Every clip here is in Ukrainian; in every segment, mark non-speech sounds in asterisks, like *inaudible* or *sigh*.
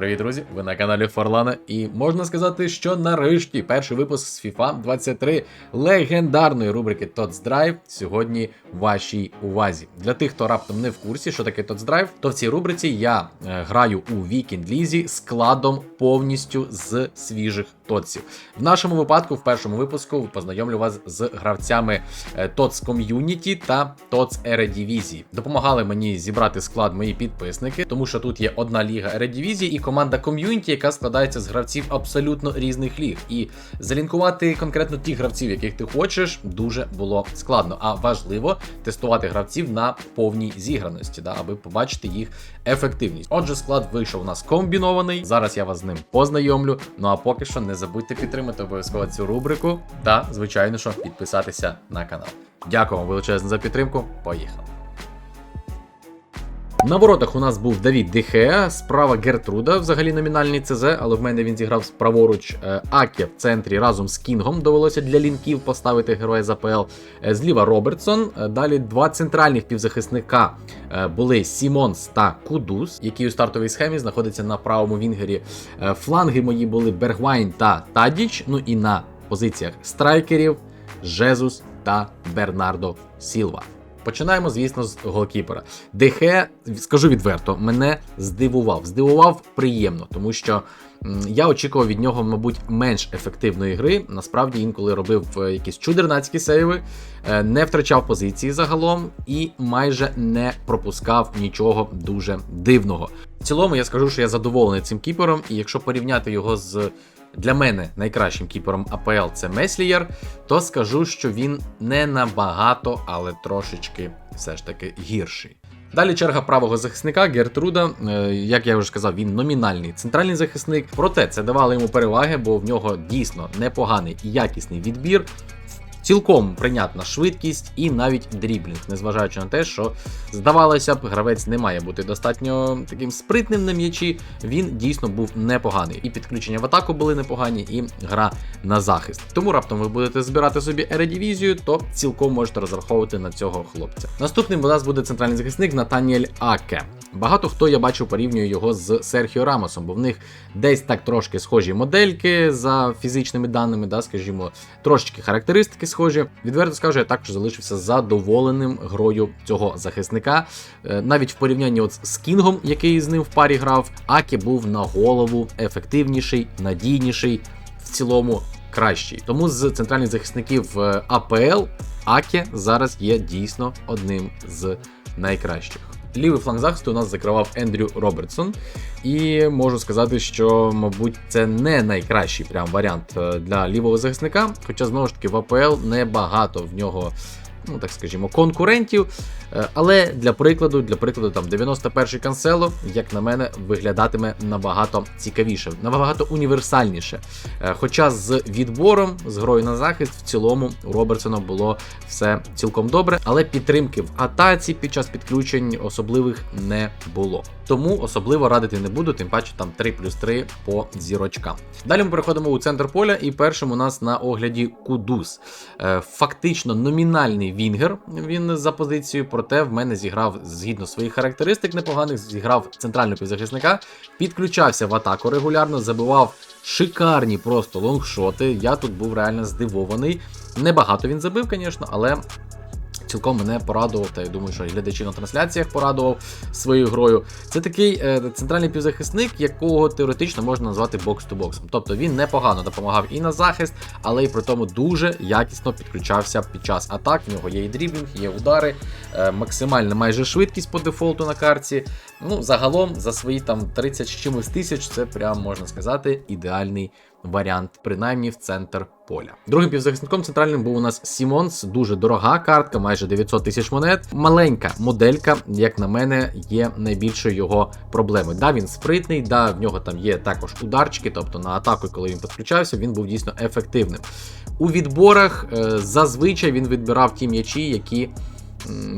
Привіт, друзі! Ви на каналі Форлана, і можна сказати, що нарешті перший випуск з FIFA 23 легендарної рубрики TOTS Drive сьогодні вашій увазі. Для тих, хто раптом не в курсі, що таке TOTS Drive, то в цій рубриці я е, граю у Weekend Лізі складом повністю з свіжих тотсів. В нашому випадку, в першому випуску, познайомлю вас з гравцями е, TOTS Community та TOTS Eredivisie. Допомагали мені зібрати склад мої підписники, тому що тут є одна ліга Eredivisie і команда ком'юніті, яка складається з гравців абсолютно різних ліг. І залінкувати конкретно тих гравців, яких ти хочеш, дуже було складно. А важливо тестувати гравців на повній зіграності, да, аби побачити їх ефективність. Отже, склад вийшов у нас комбінований. Зараз я вас з ним познайомлю. Ну а поки що не забудьте підтримати обов'язково цю рубрику та, звичайно, що підписатися на канал. Дякую вам величезно за підтримку. Поїхали! На воротах у нас був Давід Дехеа, справа Гертруда, взагалі номінальний ЦЗ, але в мене він зіграв праворуч е, Аке в центрі разом з Кінгом. Довелося для лінків поставити героя з АПЛ. Е, Зліва Робертсон. Е, Далі два центральних півзахисника були Сімонс та Кудус, які у стартовій схемі знаходяться на правому вінгері. Фланги мої були Бергвайн та Тадіч. Ну і на позиціях страйкерів Жезус та Бернардо Сілва. Починаємо, звісно, з голкіпера. Дехе, скажу відверто, мене здивував. Здивував приємно, тому що я очікував від нього, мабуть, менш ефективної гри. Насправді, інколи робив е, якісь чудернацькі сейви, е, не втрачав позиції загалом і майже не пропускав нічого дуже дивного. В цілому я скажу, що я задоволений цим кіпером, і якщо порівняти його з для мене найкращим кіпером АПЛ це Меслієр, то скажу, що він не набагато, але трошечки все ж таки гірший. Далі черга правого захисника Гертруда. Е, Як я вже сказав, він номінальний центральний захисник. Проте це давало йому переваги, бо в нього дійсно непоганий і якісний відбір. Цілком прийнятна швидкість і навіть дріблінг, незважаючи на те, що здавалося б, гравець не має бути достатньо таким спритним на м'ячі. Він дійсно був непоганий. І підключення в атаку були непогані, і гра на захист. Тому раптом ви будете збирати собі ередівізію, то цілком можете розраховувати на цього хлопця. Наступним у нас буде центральний захисник Натаніель Аке. Багато хто я бачу порівнює його з Серхіо Рамосом, бо в них десь так трошки схожі модельки за фізичними даними, да, скажімо, трошечки характеристики схожі. Відверто скажу, я також залишився задоволеним грою цього захисника. Е, Навіть в порівнянні от з Кінгом, який з ним в парі грав, Акі був на голову ефективніший, надійніший, в цілому кращий. Тому з центральних захисників е, АПЛ Акі зараз є дійсно одним з найкращих. Лівий фланг захисту у нас закривав Ендрю Робертсон, і можу сказати, що, мабуть, це не найкращий прям варіант е, для лівого захисника. Хоча знову ж таки в АПЛ небагато в нього. Ну, так скажімо, конкурентів. Е, Але для прикладу, для прикладу, там 91-й канцело, як на мене, виглядатиме набагато цікавіше, набагато універсальніше. Е, Хоча з відбором, з грою на захист, в цілому у Робертсона було все цілком добре, але підтримки в атаці під час підключень особливих не було. Тому особливо радити не буду, тим паче там 3 плюс 3 по зірочкам. Далі ми переходимо у центр поля, і першим у нас на огляді Кудус. Е, Фактично номінальний Вінгер. Він за позицією, проте в мене зіграв згідно своїх характеристик непоганих, зіграв центрального півзахисника, підключався в атаку регулярно, забивав шикарні просто лонгшоти. Я тут був реально здивований. Небагато він забив, звісно, але. Цілком мене порадував, та я думаю, що і глядачі на трансляціях порадував своєю грою. Це такий е, центральний півзахисник, якого теоретично можна назвати бокс-ту-боксом. Тобто він непогано допомагав і на захист, але й при тому дуже якісно підключався під час атак. В нього є і дріблінг, є удари, е, максимальна майже швидкість по дефолту на карті. Ну, загалом за свої там 30 з чимось тисяч, це прям можна сказати ідеальний варіант, принаймні в центр поля. Другим півзахисником центральним був у нас Сімонс, дуже дорога картка, майже 900 тисяч монет. Маленька моделька, як на мене, є найбільшою його проблемою. Да, він спритний, да, в нього там є також ударчики, тобто на атаку, коли він підключався, він був дійсно ефективним. У відборах е, зазвичай він відбирав ті м'ячі, які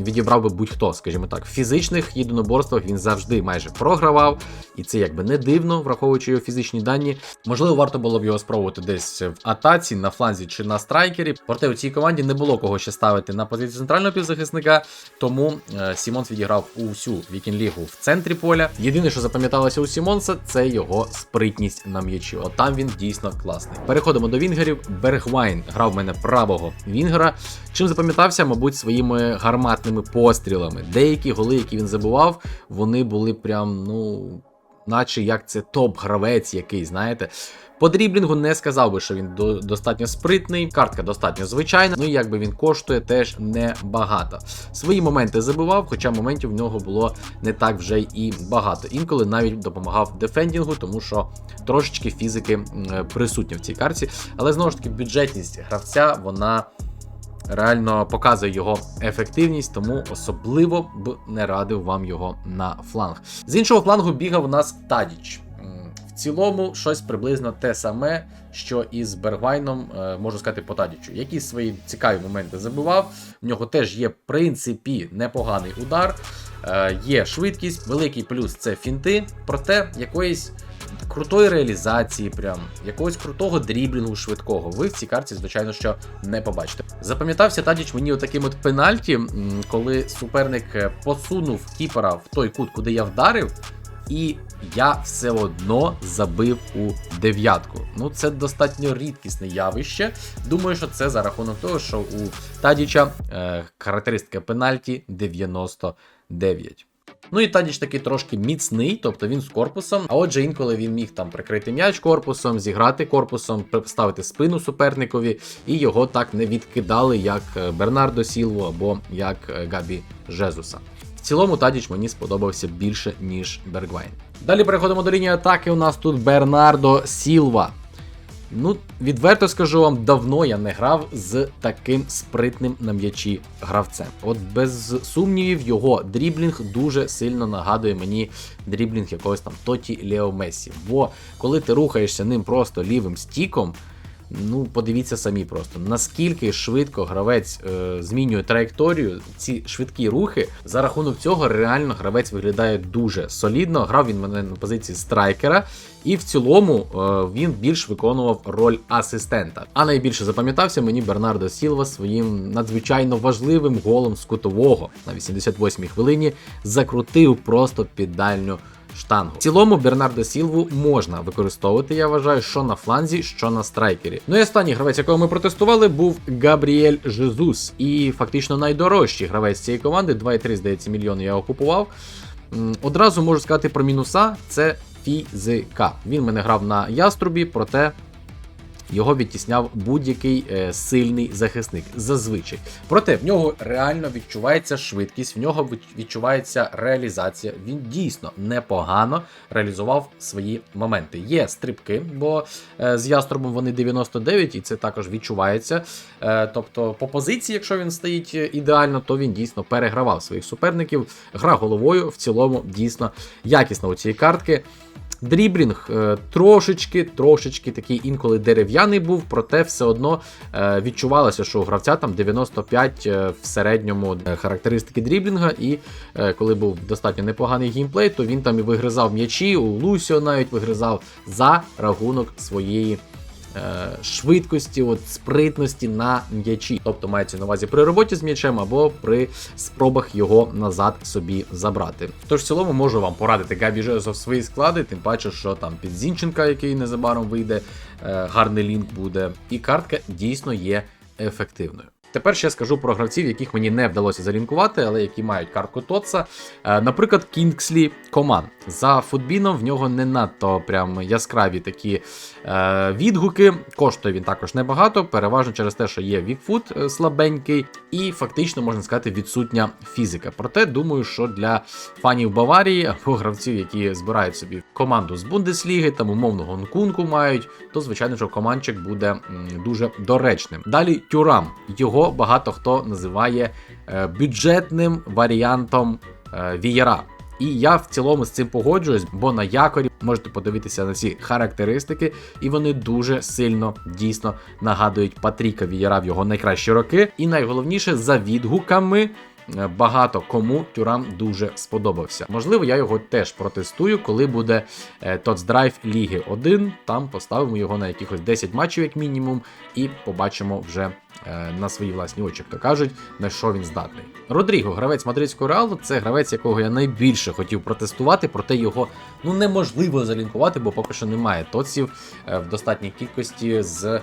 відібрав би будь-хто, скажімо так. В фізичних єдиноборствах він завжди майже програвав, і це якби не дивно, враховуючи його фізичні дані. Можливо, варто було б його спробувати десь в атаці, на фланзі чи на страйкері. Проте у цій команді не було кого ще ставити на позицію центрального півзахисника, тому е, Сімонс відіграв усю вікінг-лігу в центрі поля. Єдине, що запам'яталося у Сімонса, це його спритність на м'ячі. От там він дійсно класний. Переходимо до вінгерів. Бергвайн грав в мене правого вінгера. Чим запам'ятався, мабуть, своїми гарматними пострілами. Деякі голи, які він забував, вони були прям, ну, наче як це топ-гравець який, знаєте. По дріблінгу не сказав би, що він до, достатньо спритний, картка достатньо звичайна, ну і якби він коштує теж небагато. Свої моменти забивав, хоча моментів в нього було не так вже і багато. Інколи навіть допомагав дефендінгу, тому що трошечки фізики м, присутня в цій карті. Але знову ж таки, бюджетність гравця, вона реально показує його ефективність, тому особливо б не радив вам його на фланг. З іншого флангу бігав у нас Тадіч. В цілому, щось приблизно те саме, що і з Бергвайном, е, можу сказати, по Тадічу. Якісь свої цікаві моменти забивав. В нього теж є, в принципі, непоганий удар, є швидкість, великий плюс це фінти, проте якоїсь крутої реалізації, прям якогось крутого дріблінгу швидкого. Ви в цій карті, звичайно, що не побачите. Запам'ятався Тадіч мені отаким от пенальті, коли суперник е, посунув кіпера в той кут, куди я вдарив. І я все одно забив у дев'ятку. Ну, це достатньо рідкісне явище. Думаю, що це за рахунок того, що у Тадіча е, характеристика пенальті 99. Ну і Тадіч такий трошки міцний, тобто він з корпусом. А отже, інколи він міг там прикрити м'яч корпусом, зіграти корпусом, поставити спину суперникові, і його так не відкидали, як е, Бернардо Сілву або як е, Габі Жезуса. В цілому Тадіч мені сподобався більше, ніж Бергвайн. Далі переходимо до лінії атаки. У нас тут Бернардо Сілва. Ну, відверто скажу вам, давно я не грав з таким спритним на м'ячі гравцем. От без сумнівів, його дріблінг дуже сильно нагадує мені дріблінг якогось там Тоті Лео Месі. Бо коли ти рухаєшся ним просто лівим стіком, ну подивіться самі просто, наскільки швидко гравець е, змінює траєкторію, ці швидкі рухи. За рахунок цього реально гравець виглядає дуже солідно. Грав він мене на позиції страйкера, і в цілому е, він більш виконував роль асистента. А найбільше запам'ятався мені Бернардо Сілва своїм надзвичайно важливим голом з кутового на 88-й хвилині закрутив просто під дальню штангу. В цілому Бернардо Сілву можна використовувати, я вважаю, що на фланзі, що на страйкері. Ну і останній гравець, якого ми протестували, був Габріель Жезус. І фактично найдорожчий гравець цієї команди, 2,3, здається, мільйони я його купував. Одразу можу сказати про мінуса: це фізика. Він мене грав на яструбі, проте його відтісняв будь-який е, сильний захисник зазвичай. Проте в нього реально відчувається швидкість, в нього відчувається реалізація. Він дійсно непогано реалізував свої моменти. Є стрибки, бо е, з яструбом вони 99, і це також відчувається. Е, тобто, по позиції, якщо він стоїть ідеально, то він дійсно перегравав своїх суперників. Гра головою в цілому дійсно якісна у цієї картки. Дріблінг е, трошечки, трошечки такий інколи дерев'яний був, проте все одно е, відчувалося, що у гравця там 95 е, в середньому характеристики дріблінга, і коли був достатньо непоганий геймплей, то він там і вигризав м'ячі, у Лусіо навіть вигризав за рахунок своєї. Е, Швидкості, от спритності на м'ячі, тобто мається на увазі при роботі з м'ячем або при спробах його назад собі забрати. Тож в цілому можу вам порадити Габі Жезо в свої склади, тим паче, що там під Зінченка, який незабаром вийде, е, гарний лінк буде, і картка дійсно є ефективною. Тепер ще скажу про гравців, яких мені не вдалося залінкувати, але які мають картку Тотса. Е, Наприклад, Кінгслі Коман. За футбіном в нього не надто прям яскраві такі е, відгуки. Коштує він також небагато, переважно через те, що є вікфут е, слабенький, і фактично можна сказати відсутня фізика. Проте думаю, що для фанів Баварії або гравців, які збирають собі команду з Бундесліги, там умовного Нкунку мають, то звичайно, що командчик буде дуже доречним. Далі Тюрам. Його багато хто називає е, бюджетним варіантом е, Вієра. І я в цілому з цим погоджуюсь, бо на якорі можете подивитися на ці характеристики, і вони дуже сильно дійсно нагадують Патріка Вієра в його найкращі роки. І найголовніше за відгуками. Е, багато кому Тюрам дуже сподобався. Можливо, я його теж протестую, коли буде е, Драйв Ліги 1. Там поставимо його на якихось 10 матчів, як мінімум, і побачимо вже е, на свої власні очі, як то кажуть, на що він здатний. Родріго, гравець мадридського реалу, це гравець, якого я найбільше хотів протестувати, проте його ну неможливо залінкувати, бо поки що немає тоців е, в достатній кількості з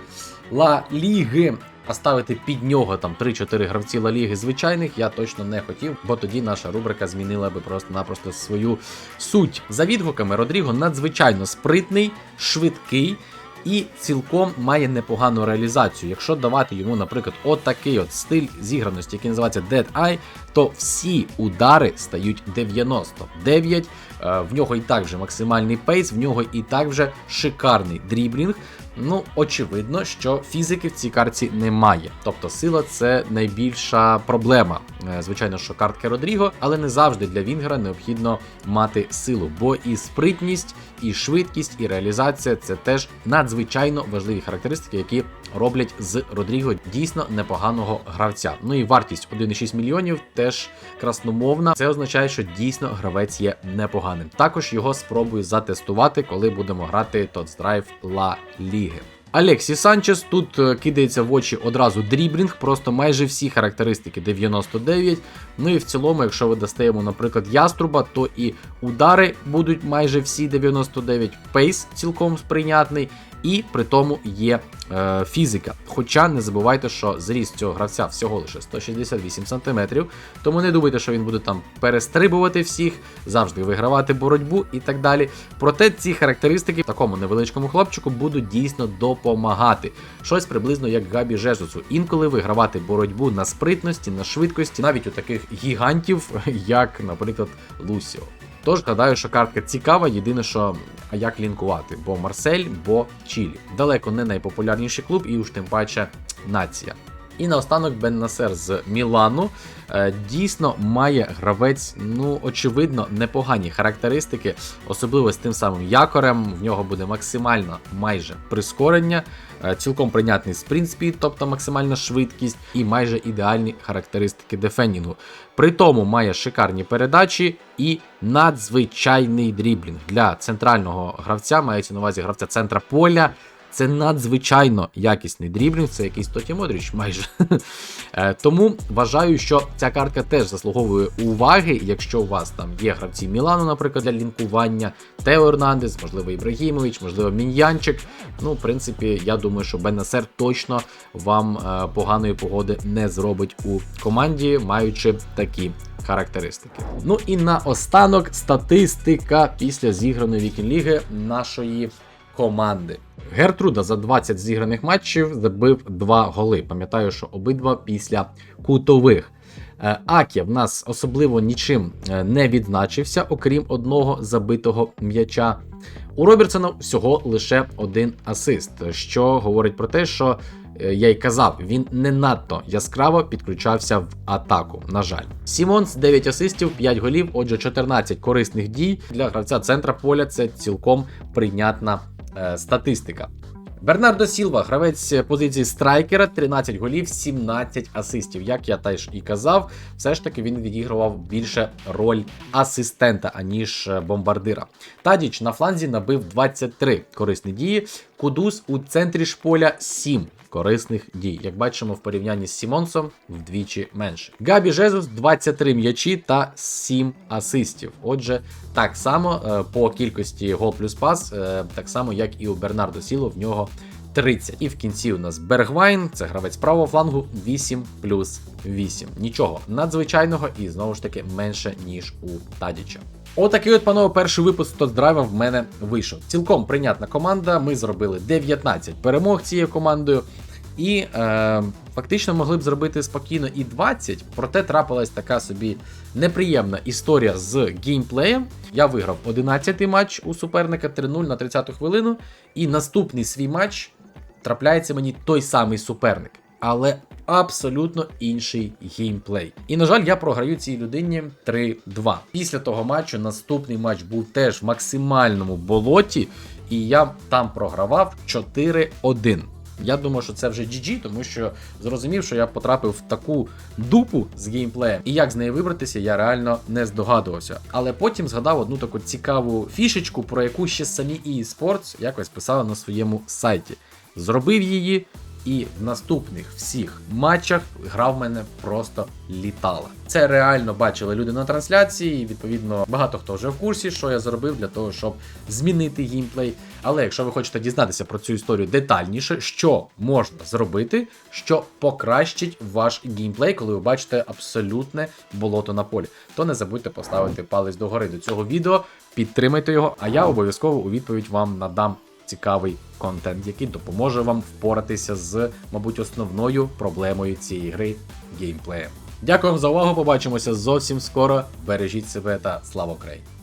Ла Ліги. А ставити під нього там 3-4 гравці Ла Ліги звичайних я точно не хотів, бо тоді наша рубрика змінила би просто-напросто свою суть. За відгуками, Родріго надзвичайно спритний, швидкий. І цілком має непогану реалізацію. Якщо давати йому, наприклад, отакий от стиль зіграності, який називається Dead Eye, то всі удари стають 99. Е, В нього і так вже максимальний пейс, в нього і так вже шикарний дріблінг. Ну, очевидно, що фізики в цій картці немає. Тобто сила це найбільша проблема. Е, Звичайно, що картки Родріго, але не завжди для Вінгера необхідно мати силу, бо і спритність, і швидкість, і реалізація це теж надзвичайно важливі характеристики, які роблять з Родріго дійсно непоганого гравця. Ну і вартість 1,6 мільйонів теж красномовна. Це означає, що дійсно гравець є непоганим. Також його спробую затестувати, коли будемо грати Драйв Ла Ліги. Алексі Санчес тут е, кидається в очі одразу дріблінг, просто майже всі характеристики 99. Ну і в цілому, якщо ви дасте йому, наприклад, яструба, то і удари будуть майже всі 99, пейс цілком сприйнятний, і при тому є е, фізика. Хоча не забувайте, що зріст цього гравця всього лише 168 см, тому не думайте, що він буде там перестрибувати всіх, завжди вигравати боротьбу і так далі. Проте ці характеристики такому невеличкому хлопчику будуть дійсно допомагати. Щось приблизно як Габі Жезусу. Інколи вигравати боротьбу на спритності, на швидкості, навіть у таких гігантів, *laughs* як, наприклад, Лусіо. Тож гадаю, що картка цікава, єдине, що а як лінкувати, бо Марсель, бо Чилі. Далеко не найпопулярніший клуб, і уж тим паче нація. І наостанок Бен Насер з Мілану е, дійсно має гравець, ну очевидно, непогані характеристики, особливо з тим самим якорем. В нього буде максимально майже прискорення, цілком прийнятний спринт спід, тобто максимальна швидкість, і майже ідеальні характеристики дефендінгу. При тому має шикарні передачі і надзвичайний дріблінг для центрального гравця, мається на увазі гравця центра поля. Це надзвичайно якісний дріблінг, це якийсь Тоті Модріч майже. *laughs* Е, Тому вважаю, що ця картка теж заслуговує уваги, якщо у вас там є гравці Мілану, наприклад, для лінкування, Тео Ернандес, можливо, Ібрагімович, можливо, Мін'янчик. Ну, в принципі, я думаю, що Беннесер точно вам е, поганої погоди не зробить у команді, маючи такі характеристики. Ну і наостанок статистика після зіграної вікінг-ліги нашої команди. Гертруда за 20 зіграних матчів забив 2 голи. Пам'ятаю, що обидва після кутових. Е, Акі в нас особливо нічим е, не відзначився, окрім одного забитого м'яча. У Робертсона всього лише один асист, що говорить про те, що е, я й казав, він не надто яскраво підключався в атаку. На жаль, Сімонс 9 асистів, 5 голів, отже, 14 корисних дій для гравця центра поля. Це цілком прийнятна статистика. Бернардо Сілва, гравець позиції страйкера, 13 голів, 17 асистів. Як я теж і казав, все ж таки він відігрував більше роль асистента, аніж е, бомбардира. Тадіч на фланзі набив 23 корисні дії. Кудус у центрі ж поля 7 корисних дій. Як бачимо, в порівнянні з Сімонсом вдвічі менше. Габі Жезус 23 м'ячі та 7 асистів. Отже, так само е, по кількості гол плюс пас, е, так само, як і у Бернардо Сіло, в нього 30. І в кінці у нас Бергвайн, це гравець правого флангу 8 плюс 8. Нічого надзвичайного і знову ж таки менше, ніж у Тадіча. Отакий от, панове, перший випуск Тостдрайва в мене вийшов. Цілком прийнятна команда. Ми зробили 19 перемог цією командою. І е, фактично могли б зробити спокійно і 20, проте трапилась така собі неприємна історія з геймплеєм. Я виграв 11-й матч у суперника 3-0 на 30-ту хвилину. І наступний свій матч трапляється мені той самий суперник, але абсолютно інший геймплей. І, на жаль, я програю цій людині 3-2. Після того матчу наступний матч був теж в максимальному болоті, і я там програвав 4-1. я думаю, що це вже GG, тому що зрозумів, що я потрапив в таку дупу з геймплеєм, і як з неї вибратися, я реально не здогадувався. Але потім згадав одну таку цікаву фішечку, про яку ще самі EA Sports якось писали на своєму сайті. Зробив її, і в наступних всіх матчах гра в мене просто літала. Це реально бачили люди на трансляції. і, Відповідно, багато хто вже в курсі, що я зробив для того, щоб змінити геймплей. Але якщо ви хочете дізнатися про цю історію детальніше, що можна зробити, що покращить ваш геймплей, коли ви бачите абсолютне болото на полі, то не забудьте поставити палець догори до цього відео, підтримайте його, а я обов'язково у відповідь вам надам цікавий контент, який допоможе вам впоратися з, мабуть, основною проблемою цієї гри геймплеєм. Дякую за увагу. Побачимося зовсім скоро. Бережіть себе та слава Україні!